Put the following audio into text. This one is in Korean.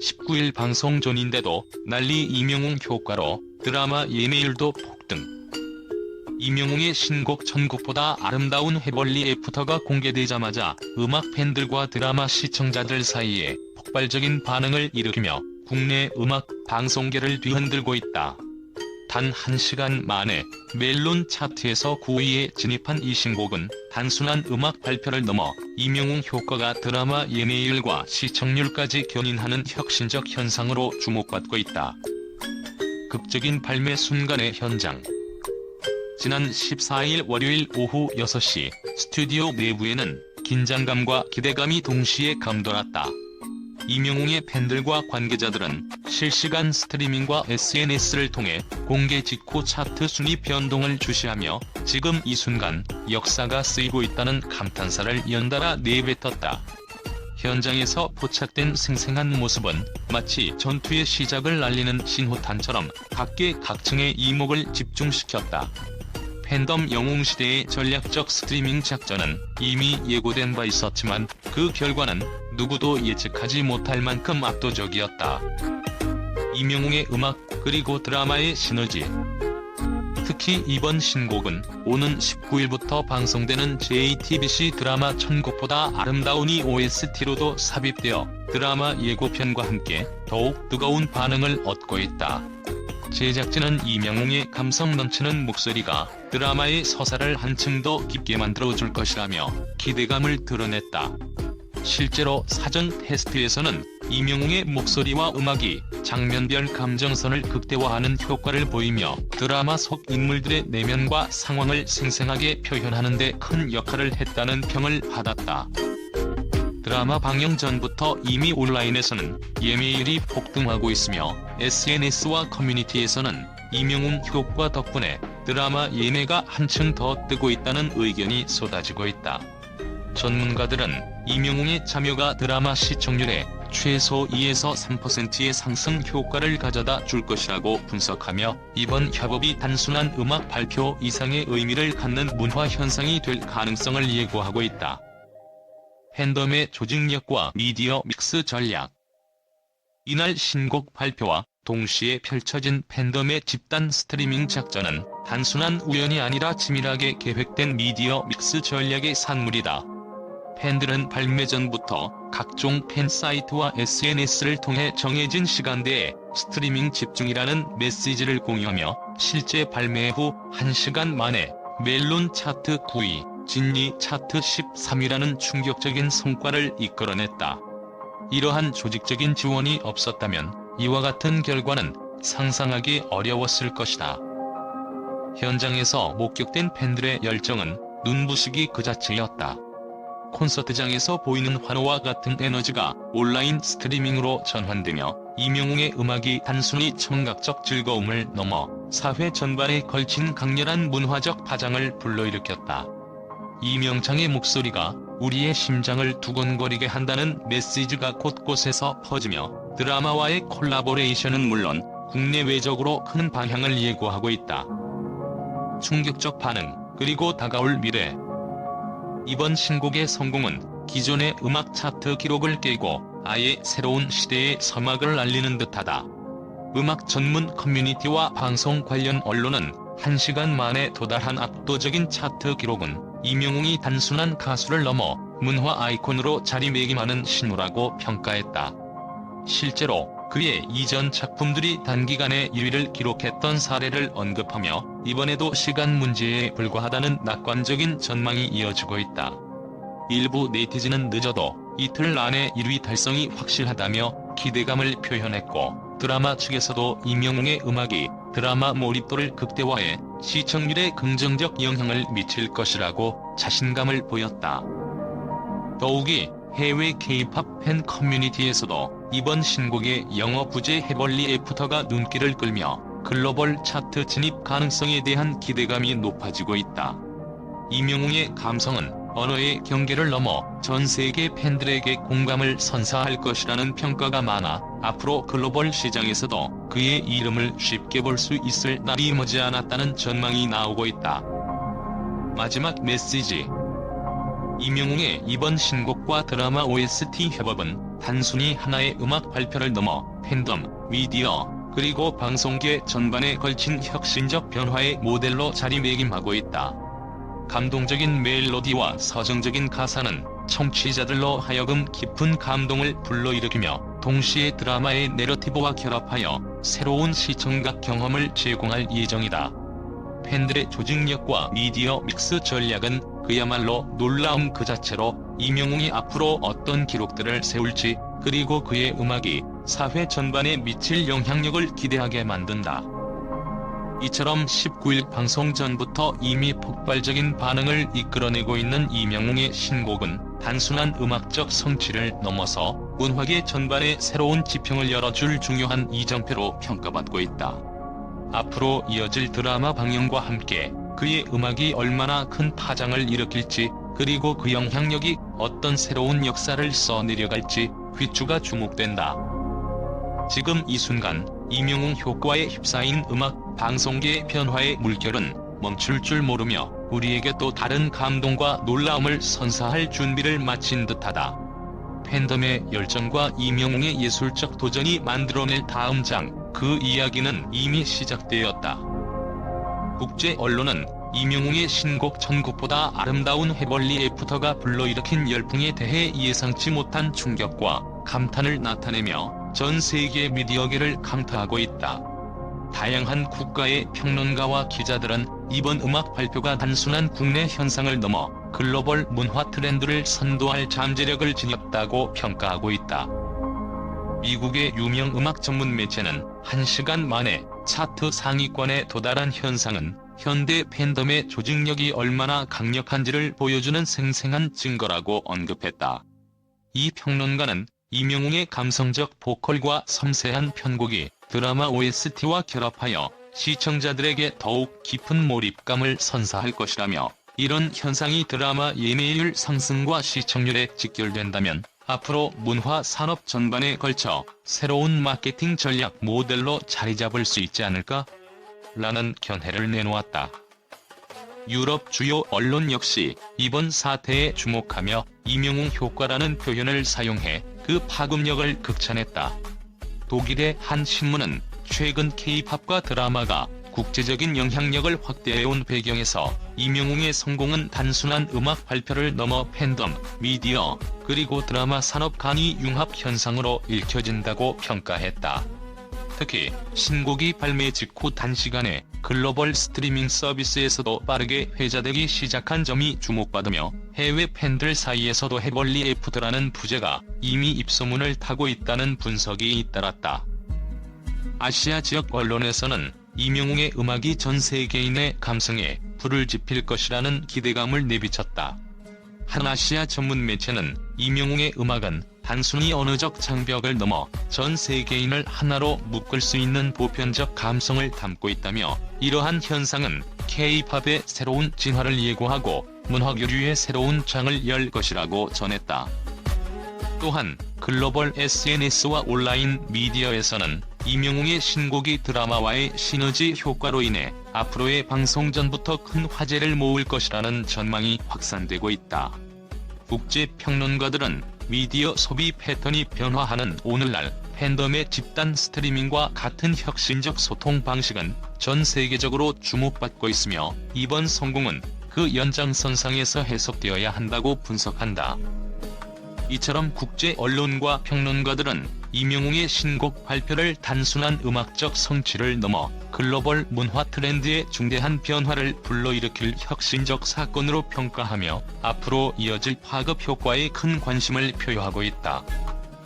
19일 방송 전인데도 난리 이명웅 효과로 드라마 예매율도 폭등. 이명웅의 신곡 천국보다 아름다운 해벌리 애프터가 공개되자마자 음악 팬들과 드라마 시청자들 사이에 폭발적인 반응을 일으키며 국내 음악 방송계를 뒤흔들고 있다. 단 1시간 만에 멜론 차트에서 9위에 진입한 이 신곡은 단순한 음악 발표를 넘어 이명웅 효과가 드라마 예매율과 시청률까지 견인하는 혁신적 현상으로 주목받고 있다. 극적인 발매 순간의 현장 지난 14일 월요일 오후 6시 스튜디오 내부에는 긴장감과 기대감이 동시에 감돌았다. 이명웅의 팬들과 관계자들은 실시간 스트리밍과 SNS를 통해 공개 직후 차트 순위 변동을 주시하며 지금 이 순간 역사가 쓰이고 있다는 감탄사를 연달아 내뱉었다. 현장에서 포착된 생생한 모습은 마치 전투의 시작을 알리는 신호탄처럼 각계 각층의 이목을 집중시켰다. 팬덤 영웅시대의 전략적 스트리밍 작전은 이미 예고된 바 있었지만 그 결과는 누구도 예측하지 못할 만큼 압도적이었다. 이명웅의 음악 그리고 드라마의 시너지 특히 이번 신곡은 오는 19일부터 방송되는 JTBC 드라마 천국보다 아름다운이 OST로도 삽입되어 드라마 예고편과 함께 더욱 뜨거운 반응을 얻고 있다. 제작진은 이명웅의 감성 넘치는 목소리가 드라마의 서사를 한층 더 깊게 만들어줄 것이라며 기대감을 드러냈다. 실제로 사전 테스트에서는 이명웅의 목소리와 음악이 장면별 감정선을 극대화하는 효과를 보이며 드라마 속 인물들의 내면과 상황을 생생하게 표현하는 데 큰 역할을 했다는 평을 받았다. 드라마 방영 전부터 이미 온라인에서는 예매율이 폭등하고 있으며 SNS와 커뮤니티에서는 이명웅 효과 덕분에 드라마 예매가 한층 더 뜨고 있다는 의견이 쏟아지고 있다. 전문가들은 이명웅의 참여가 드라마 시청률에 최소 2에서 3%의 상승 효과를 가져다 줄 것이라고 분석하며 이번 협업이 단순한 음악 발표 이상의 의미를 갖는 문화 현상이 될 가능성을 예고하고 있다. 팬덤의 조직력과 미디어 믹스 전략 이날 신곡 발표와 동시에 펼쳐진 팬덤의 집단 스트리밍 작전은 단순한 우연이 아니라 치밀하게 계획된 미디어 믹스 전략의 산물이다. 팬들은 발매 전부터 각종 팬 사이트와 SNS를 통해 정해진 시간대에 스트리밍 집중이라는 메시지를 공유하며 실제 발매 후 1시간 만에 멜론 차트 9위, 진리 차트 13위라는 충격적인 성과를 이끌어냈다. 이러한 조직적인 지원이 없었다면 이와 같은 결과는 상상하기 어려웠을 것이다. 현장에서 목격된 팬들의 열정은 눈부시기 그 자체였다. 콘서트장에서 보이는 환호와 같은 에너지가 온라인 스트리밍으로 전환되며 이명웅의 음악이 단순히 청각적 즐거움을 넘어 사회 전반에 걸친 강렬한 문화적 파장을 불러일으켰다. 이명창의 목소리가 우리의 심장을 두근거리게 한다는 메시지가 곳곳에서 퍼지며 드라마와의 콜라보레이션은 물론 국내외적으로 큰 방향을 예고하고 있다. 충격적 반응, 그리고 다가올 미래. 이번 신곡의 성공은 기존의 음악 차트 기록을 깨고 아예 새로운 시대의 서막을 알리는 듯하다. 음악 전문 커뮤니티와 방송 관련 언론은 1시간 만에 도달한 압도적인 차트 기록은 이명웅이 단순한 가수를 넘어 문화 아이콘으로 자리매김하는 신호라고 평가했다. 실제로 그의 이전 작품들이 단기간에 1위를 기록했던 사례를 언급하며 이번에도 시간 문제에 불과하다는 낙관적인 전망이 이어지고 있다. 일부 네티즌은 늦어도 이틀 안에 1위 달성이 확실하다며 기대감을 표현했고 드라마 측에서도 이명웅의 음악이 드라마 몰입도를 극대화해 시청률에 긍정적 영향을 미칠 것이라고 자신감을 보였다. 더욱이 해외 K-팝 팬 커뮤니티에서도 이번 신곡의 영어 부제 해벌리 애프터가 눈길을 끌며 글로벌 차트 진입 가능성에 대한 기대감이 높아지고 있다. 이명웅의 감성은 언어의 경계를 넘어 전 세계 팬들에게 공감을 선사할 것이라는 평가가 많아 앞으로 글로벌 시장에서도 그의 이름을 쉽게 볼 수 있을 날이 머지않았다는 전망이 나오고 있다. 마지막 메시지 이명웅의 이번 신곡과 드라마 OST 협업은 단순히 하나의 음악 발표를 넘어 팬덤, 미디어, 그리고 방송계 전반에 걸친 혁신적 변화의 모델로 자리매김하고 있다. 감동적인 멜로디와 서정적인 가사는 청취자들로 하여금 깊은 감동을 불러일으키며 동시에 드라마의 내러티브와 결합하여 새로운 시청각 경험을 제공할 예정이다. 팬들의 조직력과 미디어 믹스 전략은 그야말로 놀라움 그 자체로 이명웅이 앞으로 어떤 기록들을 세울지 그리고 그의 음악이 사회 전반에 미칠 영향력을 기대하게 만든다. 이처럼 19일 방송 전부터 이미 폭발적인 반응을 이끌어내고 있는 이명웅의 신곡은 단순한 음악적 성취를 넘어서 문화계 전반에 새로운 지평을 열어줄 중요한 이정표로 평가받고 있다. 앞으로 이어질 드라마 방영과 함께 그의 음악이 얼마나 큰 파장을 일으킬지 그리고 그 영향력이 어떤 새로운 역사를 써내려갈지 귀추가 주목된다. 지금 이 순간 이명웅 효과에 휩싸인 음악 방송계의 변화의 물결은 멈출 줄 모르며 우리에게 또 다른 감동과 놀라움을 선사할 준비를 마친 듯하다. 팬덤의 열정과 이명웅의 예술적 도전이 만들어낼 다음 장, 그 이야기는 이미 시작되었다. 국제 언론은 이명웅의 신곡 전곡보다 아름다운 해벌리 애프터가 불러일으킨 열풍에 대해 예상치 못한 충격과 감탄을 나타내며 전 세계 미디어계를 강타하고 있다. 다양한 국가의 평론가와 기자들은 이번 음악 발표가 단순한 국내 현상을 넘어 글로벌 문화 트렌드를 선도할 잠재력을 지녔다고 평가하고 있다. 미국의 유명 음악 전문 매체는 1시간 만에 차트 상위권에 도달한 현상은 현대 팬덤의 조직력이 얼마나 강력한지를 보여주는 생생한 증거라고 언급했다. 이 평론가는 이명웅의 감성적 보컬과 섬세한 편곡이 드라마 OST와 결합하여 시청자들에게 더욱 깊은 몰입감을 선사할 것이라며 이런 현상이 드라마 예매율 상승과 시청률에 직결된다면 앞으로 문화 산업 전반에 걸쳐 새로운 마케팅 전략 모델로 자리 잡을 수 있지 않을까? 라는 견해를 내놓았다. 유럽 주요 언론 역시 이번 사태에 주목하며 이명웅 효과라는 표현을 사용해 그 파급력을 극찬했다. 독일의 한 신문은 최근 K-팝과 드라마가 국제적인 영향력을 확대해온 배경에서 이명웅의 성공은 단순한 음악 발표를 넘어 팬덤, 미디어, 그리고 드라마 산업 간이 융합 현상으로 읽혀진다고 평가했다. 특히 신곡이 발매 직후 단시간에 글로벌 스트리밍 서비스에서도 빠르게 회자되기 시작한 점이 주목받으며 해외 팬들 사이에서도 해벌리 애프터라는 부제가 이미 입소문을 타고 있다는 분석이 잇따랐다. 아시아 지역 언론에서는 이명웅의 음악이 전 세계인의 감성에 불을 지필 것이라는 기대감을 내비쳤다. 한 아시아 전문 매체는 이명웅의 음악은 단순히 언어적 장벽을 넘어 전 세계인을 하나로 묶을 수 있는 보편적 감성을 담고 있다며 이러한 현상은 K-팝의 새로운 진화를 예고하고 문화교류의 새로운 장을 열 것이라고 전했다. 또한 글로벌 SNS와 온라인 미디어에서는 이명웅의 신곡이 드라마와의 시너지 효과로 인해 앞으로의 방송 전부터 큰 화제를 모을 것이라는 전망이 확산되고 있다. 국제 평론가들은 미디어 소비 패턴이 변화하는 오늘날 팬덤의 집단 스트리밍과 같은 혁신적 소통 방식은 전 세계적으로 주목받고 있으며 이번 성공은 그 연장선상에서 해석되어야 한다고 분석한다. 이처럼 국제 언론과 평론가들은 이명웅의 신곡 발표를 단순한 음악적 성취를 넘어 글로벌 문화 트렌드의 중대한 변화를 불러일으킬 혁신적 사건으로 평가하며 앞으로 이어질 파급 효과에 큰 관심을 표하고 있다.